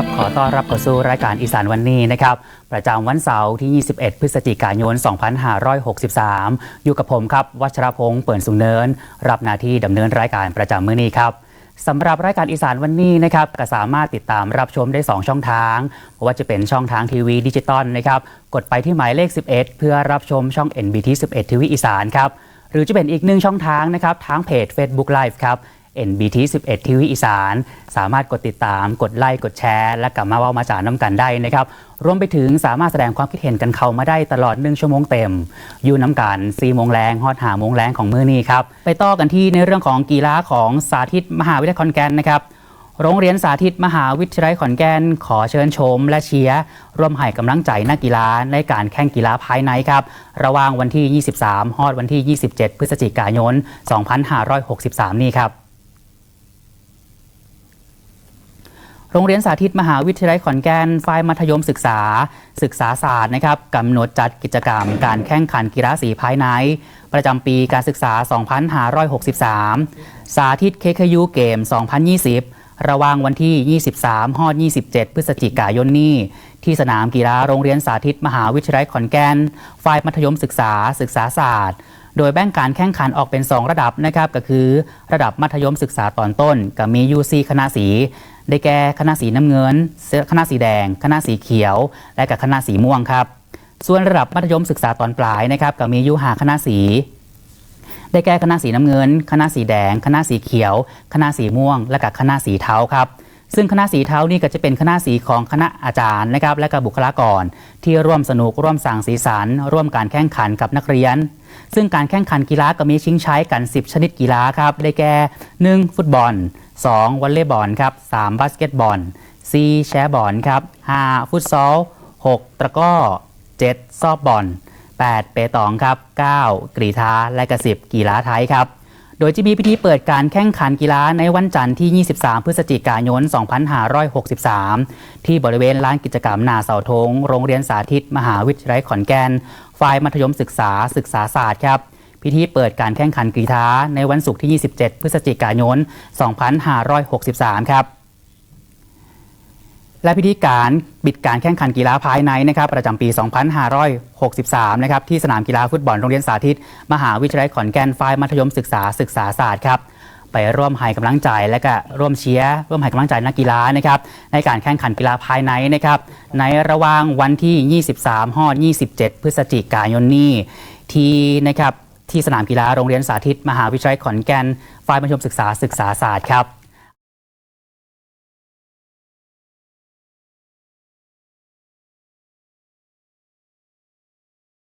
ครับ ขอต้อนรับเข้าสู่รายการอีสานวันนี้นะครับ ประจำวันเสาร์ที่ 21 พฤศจิกายน 2563 อยู่กับผมครับ วัชรพงษ์เปิ่นสุงเนิน รับหน้าที่ดำเนินรายการประจำมื้อนี้ครับสำหรับรายการอีสานวันนี้นะครับก็สามารถติดตามรับชมได้ 2 ช่องทางว่าจะเป็นช่องทางทีวีดิจิตอลนะครับกดไปที่หมายเลข 11 เพื่อรับชมช่อง NBT 11ทีวีอีสานครับหรือจะเป็นอีกหนึ่งช่องทางนะครับทางเพจ Facebook Live ครับ NBT 11 ทีวีอีสาน สามารถกดติดตาม กดไลค์กดแชร์ และกลับมาว่ามาจาน้ำกันได้นะครับ รวมไปถึงสามารถแสดงความคิดเห็นกันเข้ามาได้ตลอด 1 ชั่วโมงเต็ม อยู่น้ำกัน4โมงแรงฮอดหาโมงแรงของมื้อนี้ครับ ไปต่อกันที่ในเรื่องของกีฬาของสาธิตมหาวิทยาลัยขอนแก่นนะครับโรงเรียนสาธิตมหาวิทยาลัยขอนแก่นขอเชิญชม และเชียร์ร่วมให้กำลังใจนักกีฬาในการแข่งกีฬาภายในครับ ระหว่างวันที่ 23 ฮอดวันที่ 27 พฤศจิกายน 2563 นี้ครับ โรงเรียนสาธิตมหาวิทยาลัยขอนแก่นฝ่ายมัธยมศึกษา ศึกษาศาสตร์นะครับกำหนดจัดกิจกรรมการแข่งขันกีฬาสีภายใน ประจำปีการศึกษา 2563 สาธิตเคคยูเกม 2020 ระหว่างวันที่ 23ฮอด27 พฤศจิกายนนี้ ที่สนามกีฬาโรงเรียนสาธิตมหาวิทยาลัยขอนแก่นฝ่ายมัธยมศึกษา ศึกษาศาสตร์โดยแบ่งการแข่งขันออกเป็น 2 ระดับนะครับ ก็คือ ระดับมัธยมศึกษาตอนต้น กับมียูซีคณะสี ได้แก่คณะสีน้ำเงิน คณะสีแดง คณะสีเขียว และกับคณะสีม่วงครับ ส่วนระดับมัธยมศึกษาตอนปลายนะครับก็มีอยูหาคณะสี ได้แก่คณะสีน้ำเงิน คณะสีแดง คณะสีเขียว คณะสีม่วง และกับคณะสีเทาครับ ซึ่งคณะสีเทานี่ก็จะเป็นคณะสีของคณะอาจารย์นะครับและกับบุคลากร ที่ร่วมสนุกร่วมสั่งสีสันร่วมการแข่งขันกับนักเรียน ซึ่งการแข่งขันกีฬาก็มีชิงใช้กัน 10 ชนิดกีฬาครับได้แก่ 1. ฟุตบอล 2. วอลเลย์บอลครับ 3. บาสเกตบอล 4. แชร์บอลครับ 5. ฟุตซอล 6. ตะก้อ 7. ซอฟบอล 8. เปตองครับ 9. กรีฑาและกระสิบกีฬาไทยครับ โดยจะมีพิธีเปิดการแข่งขันกีฬาในวันจันทร์ที่ 23 พฤศจิกายน 2563 ที่บริเวณลานกิจกรรมนาเสาธง โรงเรียนสาธิต มหาวิทยาลัยขอนแก่น ฝ่ายมัธยมศึกษาศึกษาศาสตร์ครับ พิธีเปิดการแข่งขันกีฬาในวันศุกร์ที่ 27 พฤศจิกายน 2563 ครับ และพิธีการปิดการแข่งขันกีฬาภายในนะครับประจำปี 2563 นะครับที่สนามกีฬาฟุตบอลโรงเรียนสาธิต มหาวิทยาลัยขอนแก่นฝ่ายมัธยมศึกษาศึกษาศาสตร์ครับไปร่วมให้กำลังใจและก็ร่วมเชียร์ร่วมให้กำลังใจนักกีฬานะครับในการแข่งขันกีฬาภายในนะครับในระหว่างวันที่ 23ฮอด27 พฤศจิกายนนี้ที่นะครับที่สนามกีฬาโรงเรียนสาธิต มหาวิทยาลัยขอนแก่นฝ่ายมัธยมศึกษาศึกษาศาสตร์ครับ